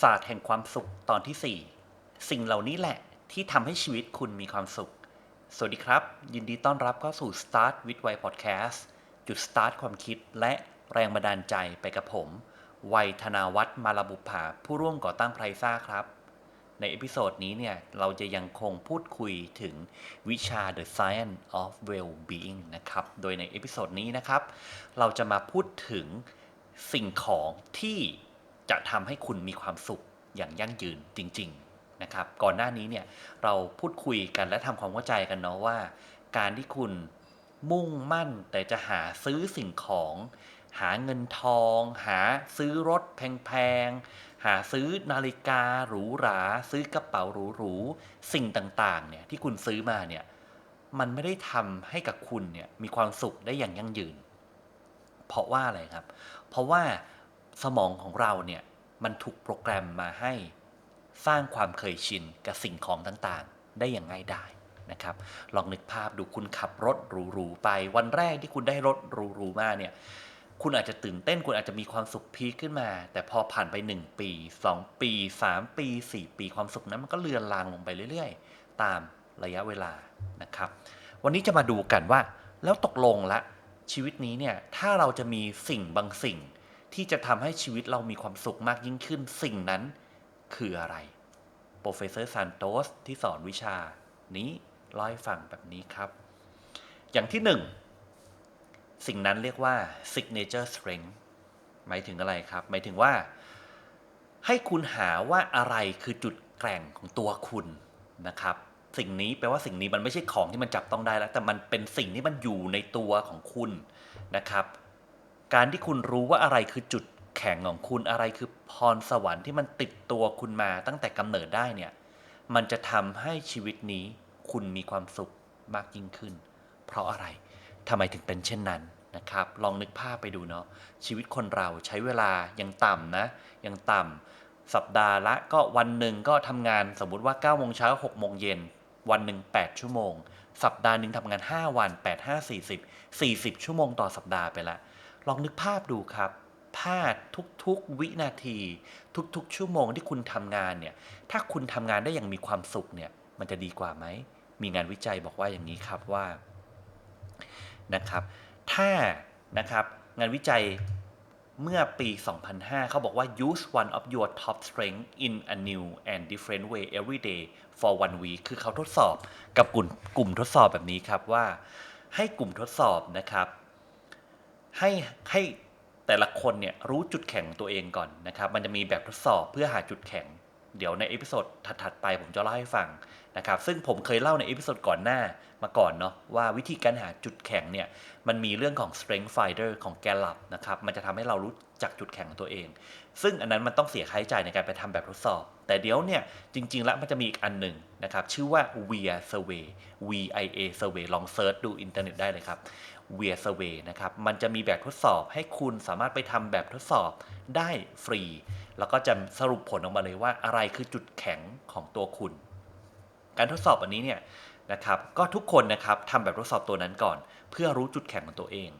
ศาสตร์แห่งความสุขตอนที่ 4 สิ่งเหล่านี้แหละที่ทำให้ชีวิตคุณมีความสุข สวัสดีครับ ยินดีต้อนรับเข้าสู่ Start with Why Podcast จุด start ความคิดและแรงบันดาลใจไปกับผม วัยธนาวัฒน์มาลาบุภาผู้ร่วมก่อตั้งไพรซ่าครับ ในเอพิโซดนี้เนี่ย เราจะยังคงพูดคุยถึงวิชา The Science of Well-being นะครับ โดยในเอพิโซดนี้นะครับ เราจะมาพูดถึงสิ่งของที่ จะทำให้คุณมีความสุขอย่างยั่งยืนจริง ๆนะครับ ก่อนหน้านี้เนี่ยเราพูดคุยกันและทำความเข้าใจกันเนาะว่า การที่คุณมุ่งมั่นแต่จะหาซื้อสิ่งของ หาเงินทอง หาซื้อรถแพงๆ หาซื้อนาฬิกาหรูหรา ซื้อกระเป๋าหรูๆ สิ่งต่างๆเนี่ยที่คุณซื้อมาเนี่ยมันไม่ได้ทำให้กับคุณเนี่ยมีความสุขได้อย่างยั่งยืน เพราะว่าอะไรครับ เพราะว่า สมองของเราเนี่ยมันถูกโปรแกรมมาให้สร้างความเคยชินกับสิ่งของต่างๆ ได้อย่างง่ายดายนะครับ ลองนึกภาพดูคุณขับรถหรูๆไป วันแรกที่คุณได้รถหรูๆมาเนี่ยคุณอาจจะตื่นเต้นคุณอาจจะมีความสุขพีขึ้นมา แต่พอผ่านไป 1 ปี 2 ปี 3 ปี 4 ปีความสุขนั้นมันก็เลือนลางลงไปเรื่อยๆ ตามระยะเวลานะครับ วันนี้จะมาดูกันว่า แล้วตกลงละชีวิตนี้เนี่ยถ้าเราจะมีสิ่งบางสิ่ง ที่จะทำให้ชีวิตเรามีความสุขมากยิ่งขึ้น สิ่งนั้นคืออะไร โปรเฟสเซอร์ซานโตสที่สอนวิชา นี้เล่าให้ฟังแบบนี้ครับ อย่างที่หนึ่งสิ่งนั้นเรียกว่า signature strength หมายถึงอะไรครับ หมายถึงว่า ให้คุณหาว่าอะไรคือจุดแกร่งของตัวคุณนะครับ สิ่งนี้แปลว่าสิ่งนี้มันไม่ใช่ของที่มันจับต้องได้แล้ว แต่มันเป็นสิ่งที่มันอยู่ในตัวของคุณนะครับ การที่คุณรู้ว่าอะไรคือจุดแข็งของคุณอะไรคือพรสวรรค์ที่มันติดตัวคุณมาตั้งแต่กำเนิดได้เนี่ย มันจะทำให้ชีวิตนี้คุณมีความสุขมากยิ่งขึ้น เพราะอะไรทำไมถึงเป็นเช่นนั้นนะครับ ลองนึกภาพไปดูเนาะชีวิตคนเราใช้เวลายังต่ำนะยังต่ำสัปดาห์ละก็วันหนึ่งก็ทำงานสมมุติว่า9โมงเช้า6โมงเย็นวันหนึ่ง8ชั่วโมง สัปดาห์หนึ่งทำงาน 5 วัน 8 5 40 40 ชั่วโมงต่อสัปดาห์ไปละ ลองนึกภาพดูครับถ้าทุกๆวินาที ทุกๆ ชั่วโมงที่คุณทำงานเนี่ย ถ้าคุณทำงานได้อย่างมีความสุขเนี่ย มันจะดีกว่าไหม มีงานวิจัยบอกว่าอย่างนี้ครับว่านะครับ ถ้านะครับงานวิจัยเมื่อปี 2005 เขาบอกว่า use one of your top strength in a new and different way every day for one week คือเขาทดสอบกับกลุ่มกลุ่มทดสอบแบบนี้ครับว่า ให้กลุ่มทดสอบนะครับ ให้ให้แต่ละคนเนี่ยรู้จุดแข็งตัวเองก่อนนะครับ มันจะมีแบบทดสอบเพื่อหาจุดแข็ง เดี๋ยวในเอพิโซดถัดๆไปผมจะเล่าให้ฟังนะครับ ซึ่งผมเคยเล่าในเอพิโซดก่อนหน้ามาก่อนเนาะว่าวิธีการหาจุดแข็งเนี่ยมันมีเรื่องของ strength finder ของแกลลับนะครับ มันจะทำให้เรารู้จักจุดแข็งของตัวเอง ซึ่งอันนั้นมันต้องเสียค่าใช้จ่ายในการไปทำแบบทดสอบ แต่เดี๋ยวเนี่ยจริง ๆ แล้วมันจะมีอีกอันหนึ่งนะครับ ชื่อว่า VIA survey VIA survey ลองเซิร์ชดูอินเทอร์เน็ตได้เลยครับ VIA survey นะครับ มันจะมีแบบทดสอบให้คุณสามารถไปทำแบบทดสอบได้ฟรี แล้วก็จะสรุปผลออกมาเลยว่าอะไรคือจุดแข็งของตัวคุณ การทดสอบอันนี้เนี่ยนะครับ ก็ทุกคนนะครับทำแบบทดสอบตัวนั้นก่อน เพื่อรู้จุดแข็งของตัวเอง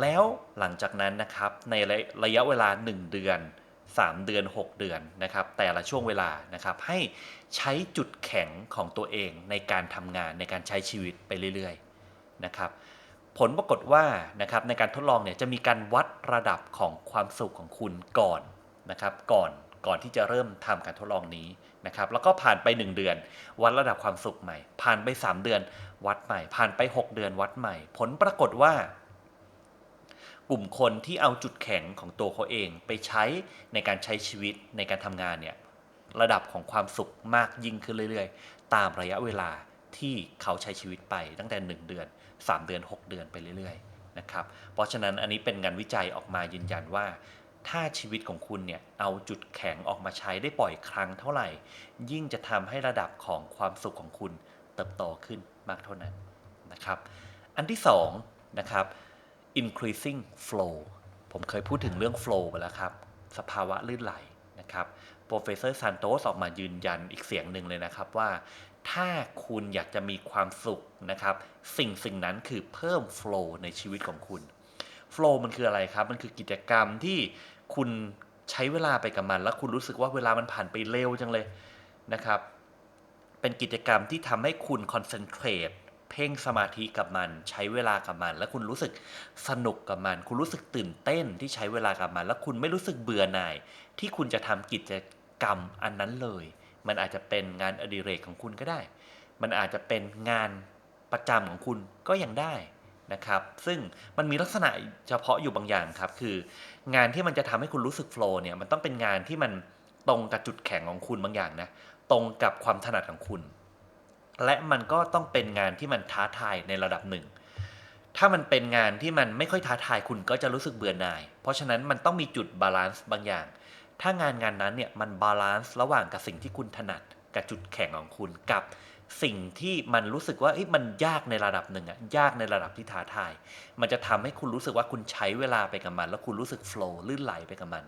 แล้วหลังจากนั้นนะครับในระยะเวลา 1 เดือน 3 เดือน 6 เดือนนะครับ แต่ละช่วงเวลานะครับให้ใช้จุดแข็งของตัวเองในการทำงานในการใช้ชีวิตไปเรื่อยๆนะครับ ผลปรากฏว่านะครับในการทดลองเนี่ยจะมีการวัดระดับของความสุขของคุณก่อนนะครับก่อนก่อนที่จะเริ่มทำการทดลองนี้นะครับแล้วก็ผ่านไป 1 เดือน วัดระดับความสุขใหม่ ผ่านไป 3 เดือนวัดใหม่ ผ่านไป 6 เดือนวัดใหม่ ผลปรากฏว่า กลุ่มคนที่เอาจุดแข็งของตัวเขาเองไปใช้ในการใช้ชีวิตในการทำงานเนี่ยระดับของความสุขมากยิ่งขึ้นเรื่อย ๆ ตามระยะเวลา ที่เขาใช้ชีวิตไปตั้งแต่ 1 เดือน 3 เดือน 6 เดือนไปเรื่อยๆนะครับเพราะฉะนั้นอันนี้เป็นงานวิจัยออกมายืนยันว่า ถ้าชีวิตของคุณเนี่ยเอาจุดแข็งออกมาใช้ได้ปล่อยครั้งเท่าไหร่ ยิ่งจะทำให้ระดับของความสุขของคุณเติบโตขึ้นมากเท่านั้นนะครับอันที่2นะครับ increasing flow ผมเคยพูดถึงเรื่อง flow ไปแล้วครับ สภาวะลื่นไหลนะครับ โปรเฟสเซอร์ซานโตสออกมายืนยันอีกเสียงหนึ่งเลยนะครับว่า ถ้าคุณอยากจะมีความสุขนะครับ สิ่งสิ่งนั้นคือเพิ่ม flow ในชีวิตของคุณ flow มันคืออะไรครับ มันคือกิจกรรมที่คุณใช้เวลาไปกับมัน แล้วคุณรู้สึกว่าเวลามันผ่านไปเร็วจังเลยนะครับ เป็นกิจกรรมที่ทำให้คุณคอนเซนเทรตเพ่งสมาธิกับมัน ใช้เวลากับมัน แล้วคุณรู้สึกสนุกกับมัน คุณรู้สึกตื่นเต้นที่ใช้เวลากับมัน แล้วคุณไม่รู้สึกเบื่อหน่ายที่คุณจะทำกิจกรรมอันนั้นเลย มันอาจจะเป็นงานอดิเรกของคุณก็ได้ มันอาจจะเป็นงานประจำของคุณก็ยังได้นะครับ ซึ่งมันมีลักษณะเฉพาะอยู่บางอย่างครับ คืองานที่มันจะทำให้คุณรู้สึกโฟล์เนี่ย มันต้องเป็นงานที่มันตรงกับจุดแข็งของคุณบางอย่างนะ ตรงกับความถนัดของคุณ และมันก็ต้องเป็นงานที่มันท้าทายในระดับหนึ่ง ถ้ามันเป็นงานที่มันไม่ค่อยท้าทายคุณก็จะรู้สึกเบื่อหน่าย เพราะฉะนั้นมันต้องมีจุดบาลานซ์บางอย่าง ถ้างานงานนั้นเนี่ยมันบาลานซ์ระหว่างกับสิ่งที่คุณถนัดกับจุดแข็งของคุณกับสิ่งที่มันรู้สึกว่ามันยากในระดับหนึ่งอะยากในระดับที่ท้าทาย มันจะทำให้คุณรู้สึกว่าคุณใช้เวลาไปกับมัน แล้วคุณรู้สึกโฟล์ลื่นไหลไปกับมัน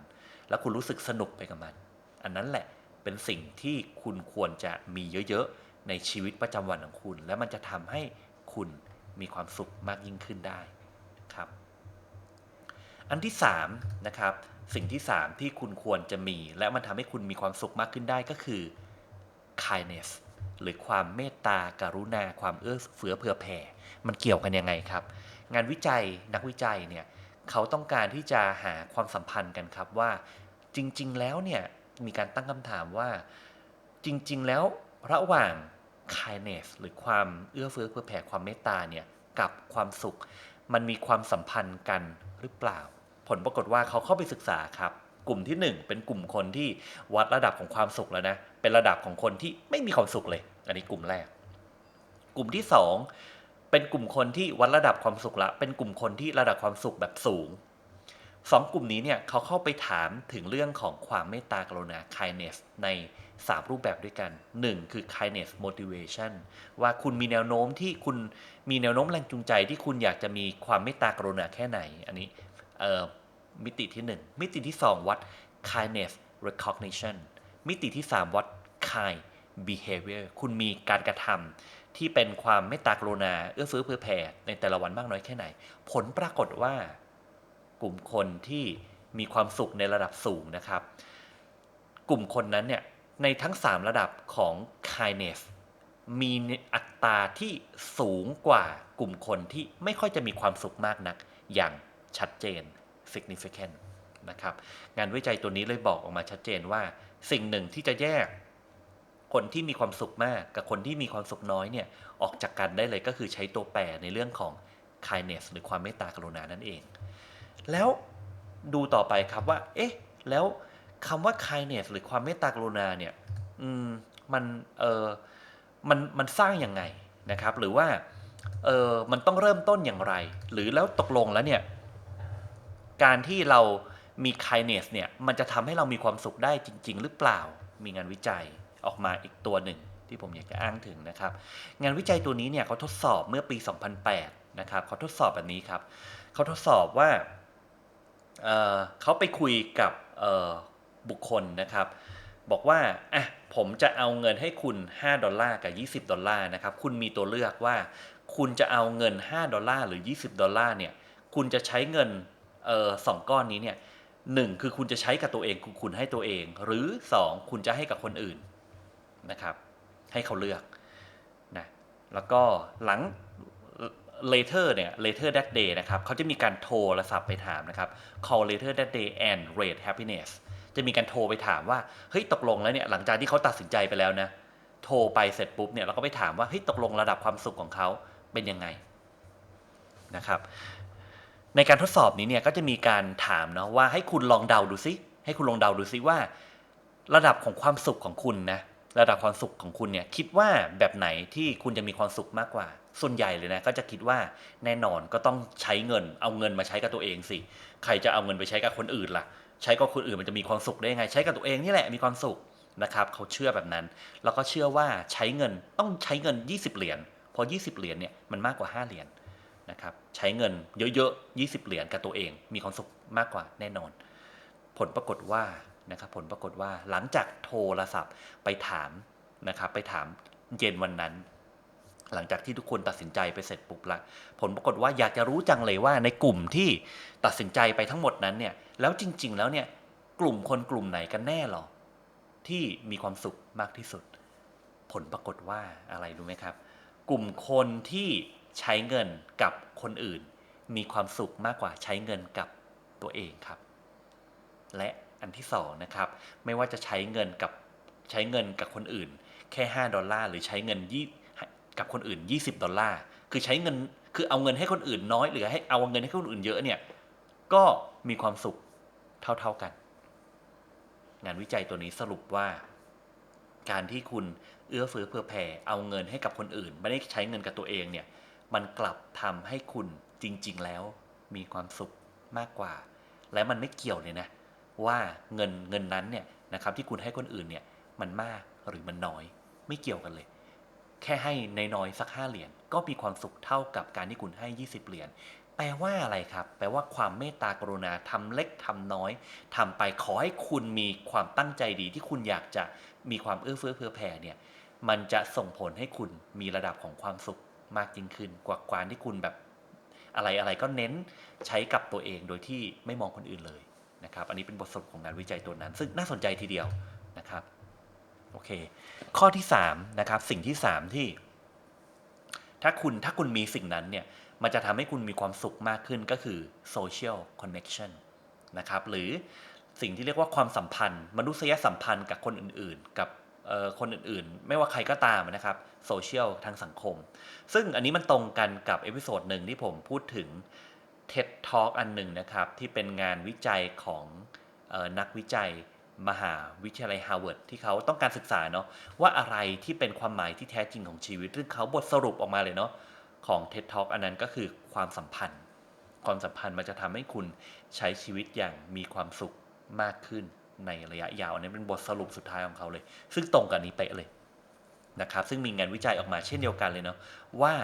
แล้วคุณรู้สึกสนุกไปกับมัน อันนั้นแหละเป็นสิ่งที่คุณควรจะมีเยอะๆในชีวิตประจำวันของคุณ และมันจะทำให้คุณมีความสุขมากยิ่งขึ้นได้ครับ อันที่3นะครับสิ่งที่ 3 ที่คุณควรจะมี และมันทำให้คุณมีความสุขมากขึ้นได้ก็คือ kindness หรือความเมตตาการุณา ความเอื้อเฟื้อเผื่อแผ่ มันเกี่ยวกันยังไงครับ งานวิจัยนักวิจัยเนี่ยเขาต้องการที่จะหาความสัมพันธ์กันครับว่าจริง ๆ แล้วเนี่ยมีการตั้งคำถามว่า จริง ๆ แล้วระหว่าง kindness หรือความเอื้อเฟื้อเผื่อแผ่ความเมตตาเนี่ยกับความสุข มันมีความสัมพันธ์กันหรือเปล่า ผลปรากฏว่าเขาเข้าไปศึกษาครับ กลุ่มที่ 1 เป็นกลุ่มคนที่วัดระดับของความสุขแล้วนะ เป็นระดับของคนที่ไม่มีความสุขเลย อันนี้กลุ่มแรก กลุ่มที่ 2 เป็นกลุ่มคนที่วัดระดับความสุขละ เป็นกลุ่มคนที่ระดับความสุขแบบสูงสองกลุ่มนี้เนี่ยเขาเข้าไปถามถึงเรื่องของความเมตตากรุณา kindness ใน 3 รูปแบบด้วยกัน 1 คือ kindness motivation ว่าคุณมีแนวโน้มที่คุณมีแนวโน้มแรงจูงใจที่คุณอยากจะมีความเมตตากรุณาแค่ไหน อันนี้ มิติที่ 1 มิติที่ 2 วัด kindness recognition มิติที่ 3 วัด kind behavior คุณมีการกระทำที่เป็นความเมตตากรุณาเอื้อเฟื้อเผื่อแผ่ในแต่ละวันมากน้อยแค่ไหน ผลปรากฏว่า กลุ่มคนที่มีความสุขในระดับสูงนะครับ กลุ่มคนนั้นเนี่ยในทั้ง 3 ระดับของ kindness มีอัตราที่สูงกว่ากลุ่มคนที่ไม่ค่อยจะมีความสุขมากนัก อย่าง ชัดเจน significant นะครับงานวิจัยตัวนี้เลยบอกออกมาชัดเจนว่า สิ่งหนึ่งที่จะแยก คนที่มีความสุขมากกับคนที่มีความสุขน้อยเนี่ยออกจากกันได้เลยก็คือใช้ตัวแปรในเรื่องของ kindness หรือความเมตตากรุณานั่นเอง แล้วดูต่อไปครับว่า เอ๊ะ แล้วคำว่า kindness หรือความเมตตากรุณาเนี่ยอืมมันเออมันมันสร้างยังไงนะครับ หรือว่าเออมันต้องเริ่มต้นอย่างไร หรือแล้วตกลงแล้วเนี่ย การที่เรามี kindness เนี่ยมันจะทำให้เรามีความสุขได้จริง ๆ หรือเปล่า มีงานวิจัยออกมาอีกตัวหนึ่งที่ผมอยากจะอ้างถึงนะครับ งานวิจัยตัวนี้เนี่ยเขาทดสอบเมื่อปี 2008 นะครับเขาทดสอบแบบนี้ครับเขาทดสอบว่าเเขาไปคุยกับบุคคลนะครับ บอกว่าอะผมจะเอาเงินให้คุณ 5 ดอลลาร์กับ 20 ดอลลาร์นะครับ คุณมีตัวเลือกว่า คุณจะเอาเงิน 5 ดอลลาร์หรือ 20 ดอลลาร์เนี่ย คุณจะใช้เงิน ออสองก้อนนี้เนี่ยหนึ่งคือคุณจะใช้กับตัวเองคุณให้ตัวเอง หรือ2คุณจะให้กับคนอื่นนะครับ ให้เขาเลือกนะแล้วก็หลัง later เนี่ย later that day นะครับเขาจะมีการโทรศัพท์ไปถามนะครับ call later that day and rate happiness จะมีการโทรไปถามว่าเฮ้ยตกลงแล้วเนี่ยหลังจากที่เขาตัดสินใจไปแล้วนะโทรไปเสร็จปุ๊บเนี่ยเราก็ไปถามว่าเฮ้ยตกลงระดับความสุขของเขาเป็นยังไงนะครับ ในการทดสอบนี้เนี่ยก็จะมีการถามเนาะว่าให้คุณลองเดาดูซิให้คุณลองเดาดูซิว่า ระดับของความสุขของคุณนะระดับความสุขของคุณเนี่ยคิดว่าแบบไหนที่คุณจะมีความสุขมากกว่า ส่วนใหญ่เลยนะก็จะคิดว่าแน่นอนก็ต้องใช้เงิน เอาเงินมาใช้กับตัวเองสิ ใครจะเอาเงินไปใช้กับคนอื่นล่ะ ใช้กับคนอื่นมันจะมีความสุขได้ยังไง ใช้กับตัวเองนี่แหละมีความสุขนะครับเขาเชื่อแบบนั้น แล้วก็เชื่อว่าใช้เงินต้องใช้เงิน 20 เหรียญพอ 20 เหรียญเนี่ยมันมากกว่า 5 เหรียญ นะครับใช้เงินเยอะๆ 20 เหรียญกับตัวเอง มีความสุขมากกว่าแน่นอน ผลปรากฏว่านะครับผลปรากฏว่าหลังจากโทรศัพท์ไปถามนะครับไปถามเย็นวันนั้น หลังจากที่ทุกคนตัดสินใจไปเสร็จปุ๊บละผลปรากฏว่าอยากจะรู้จังเลยว่าในกลุ่มที่ตัดสินใจไปทั้งหมดนั้นเนี่ยแล้วจริง ๆ แล้วเนี่ยกลุ่มคนกลุ่มไหนกันแน่หรอที่มีความสุขมากที่สุด ผลปรากฏว่าอะไรรู้ไหมครับ กลุ่มคนที่ ใช้เงินกับคนอื่น มีความสุขมากกว่าใช้เงินกับตัวเองครับ และอันที่สองนะครับไม่ว่าจะใช้เงินกับใช้เงินกับคนอื่น แค่ 5 ดอลลาร์หรือใช้เงินยี่กับคนอื่น 20 ดอลลาร์คือใช้เงินคือเอาเงินให้คนอื่นน้อยหรือให้เอาเงินให้คนอื่นเยอะเนี่ยก็มีความสุขเท่าๆกัน งานวิจัยตัวนี้สรุปว่า การที่คุณเอื้อเฟื้อเผื่อแผ่เอาเงินให้กับคนอื่น ไม่ได้ใช้เงินกับตัวเองเนี่ย มันกลับทำให้คุณจริง ๆ แล้วมีความสุขมากกว่า และมันไม่เกี่ยวเลยนะ ว่าเงินเงินนั้นเนี่ยนะครับที่คุณให้คนอื่นเนี่ยมันมากหรือมันน้อย ไม่เกี่ยวกันเลย แค่ให้ในน้อยสักห้าเหรียญก็มีความสุขเท่ากับการที่คุณให้ 20 เหรียญแปลว่าอะไรครับ แปลว่าความเมตตากรุณาทำเล็กทำน้อยทำไปขอให้คุณมีความตั้งใจดีที่คุณอยากจะมีความเอื้อเฟื้อเผื่อแผ่เนี่ยมันจะส่งผลให้คุณมีระดับของความสุข มากยิ่งขึ้น กว่าการที่คุณแบบอะไรอะไรก็เน้นใช้กับตัวเองโดยที่ไม่มองคนอื่นเลยนะครับ อันนี้เป็นบทสรุปของงานวิจัยตัวนั้น ซึ่งน่าสนใจทีเดียวนะครับโอเค ข้อที่3นะครับสิ่งที่ 3 ที่ ถ้าคุณถ้าคุณมีสิ่งนั้นเนี่ยมันจะทำให้คุณมีความสุขมากขึ้นก็คือ social connection นะครับหรือสิ่งที่เรียกว่าความสัมพันธ์ มนุษยสัมพันธ์กับคนอื่นๆ กับ คนอื่นๆ ไม่ว่าใครก็ตามนะครับโซเชียลทางสังคม ซึ่งอันนี้มันตรงกันกับเอพิโซดหนึ่งที่ผมพูดถึง TED Talk อันหนึ่งนะครับ ที่เป็นงานวิจัยของออนักวิจัยมหาวิทยาลัยฮาร์วาร์ดที่เขาต้องการศึกษาเนาะว่าอะไรที่เป็นความหมายที่แท้จริงของชีวิต ซึ่งเขาบทสรุปออกมาเลยเนาะของ TED Talk อันนั้นก็คือความสัมพันธ์ ความสัมพันธ์มันจะทำให้คุณใช้ชีวิตอย่างมีความสุขมากขึ้น ในระยะยาวอันนี้เป็นบทสรุปสุดท้ายของเขาเลย ซึ่งตรงกับนี้เป๊ะเลยนะครับซึ่งมีงานวิจัยออกมาเช่นเดียวกันเลยเนาะว่า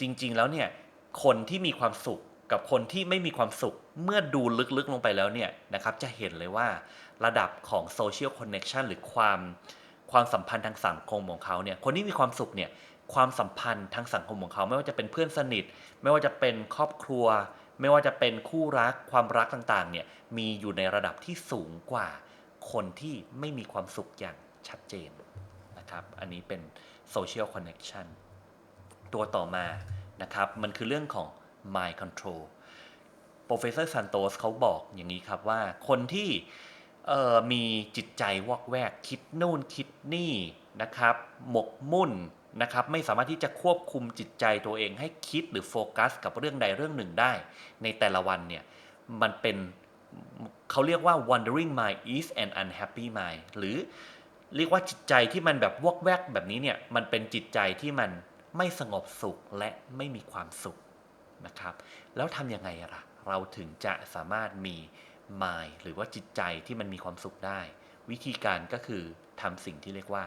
จริง ๆ แล้วเนี่ยคนที่มีความสุขกับคนที่ไม่มีความสุขเมื่อดูลึกๆลงไปแล้วเนี่ยนะครับจะเห็นเลยว่าระดับของโซเชียลคอนเน็ชันหรือความความสัมพันธ์ทางสังคมของเขาเนี่ยคนที่มีความสุขเนี่ยความสัมพันธ์ทางสังคมของเขา ไม่ว่าจะเป็นเพื่อนสนิท ไม่ว่าจะเป็นครอบครัว ไม่ว่าจะเป็นคู่รักความรักต่างๆเนี่ยมีอยู่ในระดับที่สูงกว่าคนที่ไม่มีความสุขอย่างชัดเจนนะครับ อันนี้เป็นโซเชียลคอนเน็ชันตัวต่อมานะครับ มันคือเรื่องของ mind control โปรเฟสเซอร์ซันโตสเขาบอกอย่างนี้ครับว่าคนที่มีจิตใจวอกแวกคิดนู่นคิดนี่นะครับ หมกมุ่น นะครับไม่สามารถที่จะควบคุมจิตใจตัวเองให้คิดหรือโฟกัส กับเรื่องใดเรื่องหนึ่งได้ ในแต่ละวันเนี่ยมันเป็นเขาเรียกว่า wandering mind is an unhappy mind หรือเรียกว่าจิตใจที่มันแบบวอกแวกแบบนี้เนี่ยมันเป็นจิตใจที่มันไม่สงบสุขและไม่มีความสุขนะครับแล้วทำยังไงล่ะเราถึงจะสามารถมี mind หรือว่าจิตใจที่มันมีความสุขได้ วิธีการก็คือทำสิ่งที่เรียกว่า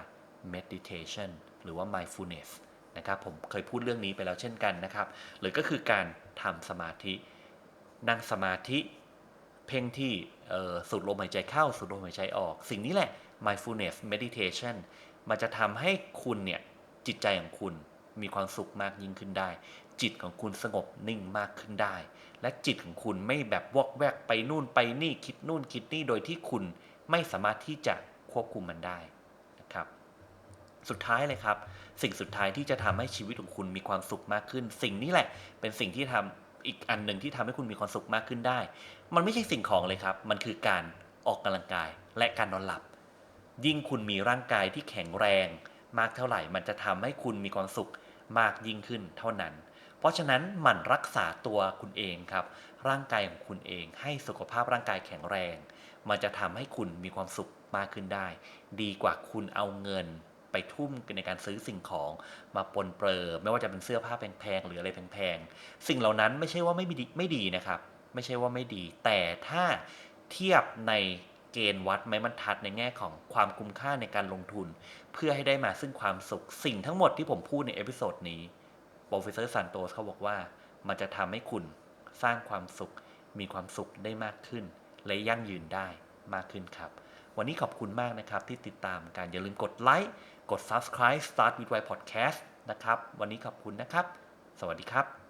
meditation หรือว่า mindfulness นะครับผมเคยพูดเรื่องนี้ไปแล้วเช่นกันนะครับหรือก็คือการทำสมาธิ นั่งสมาธิเพ่งที่สูดลมหายใจเข้าสูดลมหายใจออก สิ่งนี้แหละ mindfulness meditation มันจะทำให้คุณเนี่ยจิตใจของคุณมีความสุขมากยิ่งขึ้นได้ จิตของคุณสงบนิ่งมากขึ้นได้ และจิตของคุณไม่แบบวอกแวกไปนู่นไปนี่คิดนู่นคิดนี่โดยที่คุณไม่สามารถที่จะควบคุมมันได้ สุดท้ายเลยครับ สิ่งสุดท้ายที่จะทำให้ชีวิตของคุณมีความสุขมากขึ้น สิ่งนี้แหละ เป็นสิ่งที่ทำอีกอันหนึ่งที่ทำให้คุณมีความสุขมากขึ้นได้ มันไม่ใช่สิ่งของเลยครับ มันคือการออกกำลังกายและการนอนหลับ ยิ่งคุณมีร่างกายที่แข็งแรง มากเท่าไหร่ มันจะทำให้คุณมีความสุขมากยิ่งขึ้นเท่านั้น เพราะฉะนั้นหมั่นรักษาตัวคุณเองครับ ร่างกายของคุณเองให้สุขภาพร่างกายแข็งแรง มันจะทำให้คุณมีความสุขมากขึ้นได้ ดีกว่าคุณเอาเงิน ไปทุ่มในการซื้อสิ่งของมาปนเปื้อไม่ว่าจะเป็นเสื้อผ้าแพงๆหรืออะไรแพงๆสิ่งเหล่านั้นไม่ใช่ว่าไม่ดีไม่ดีนะครับ ไม่ใช่ว่าไม่ดี แต่ถ้าเทียบในเกณฑ์วัดไม้บรรทัดในแง่ของความคุ้มค่าในการลงทุน เพื่อให้ได้มาซึ่งความสุขสิ่งทั้งหมดที่ผมพูดในเอพิโซดนี้โปรเฟสเซอร์ซันโตสเขาบอกว่ามันจะทำให้คุณสร้างความสุขมีความสุขได้มากขึ้น และยั่งยืนได้มากขึ้นครับ วันนี้ขอบคุณมากนะครับที่ติดตามการอย่าลืมกดไลค์ กด subscribe Start with Why Podcast นะครับ วันนี้ขอบคุณนะครับ สวัสดีครับ